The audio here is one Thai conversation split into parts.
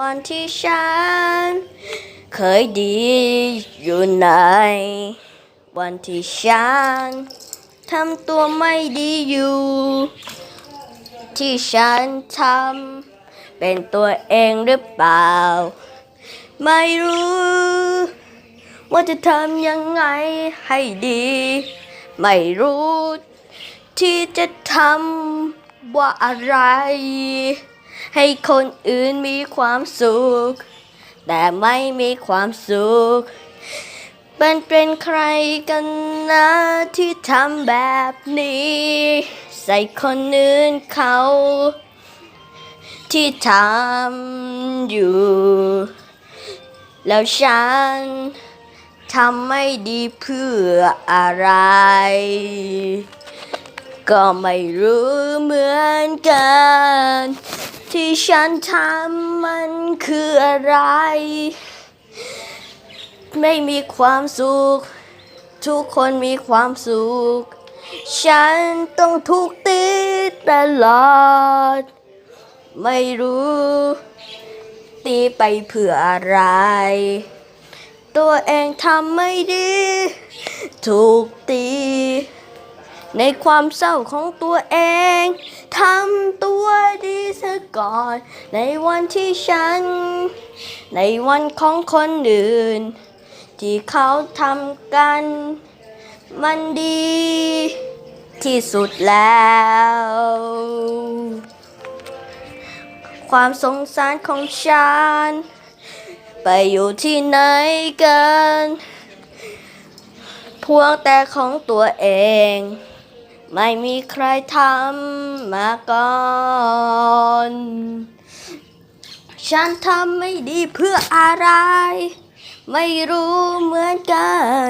วันที่ฉันเคยดีอยู่ไหน วันที่ฉันทำตัวไม่ดีอยู่ ที่ฉันทำเป็นตัวเองหรือเปล่า ไม่รู้ ว่าจะทำยังไงให้ดี ไม่รู้ ที่จะทำว่าอะไร ให้คนอื่นมีความสุข แต่ไม่มีความสุข มันเป็นใครกันนะที่ทำแบบนี้ ใส่คนอื่นเขา ที่ทำอยู่ แล้วฉันทำไม่ดีเพื่ออะไร ก็ไม่รู้เหมือนกัน ที่ฉันทำมันคืออะไร ไม่มีความสุข ทุกคนมีความสุข ฉันต้องถูกติดตลอด ไม่รู้ ตีไปเพื่ออะไร ตัวเองทำไม่ดี ถูกตีในความเศร้าของตัวเองทำตัว ดีซะก่อน ในวันที่ฉัน ในวันของคนอื่น ที่เขาทำกัน มันดีที่สุดแล้ว ความสงสารของฉัน ไปอยู่ที่ไหนกัน พวงแต่ของตัวเอง ไม่มีใครทำมาก่อน ฉันทำไม่ดีเพื่ออะไร ไม่รู้เหมือนกัน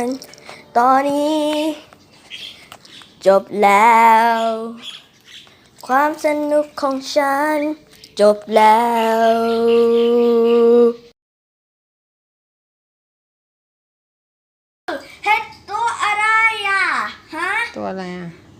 ตอนนี้ จบแล้ว ความสนุกของฉัน จบแล้วเฮ็ดตัวอะไรอะ ฮะ ตัวอะไรอะ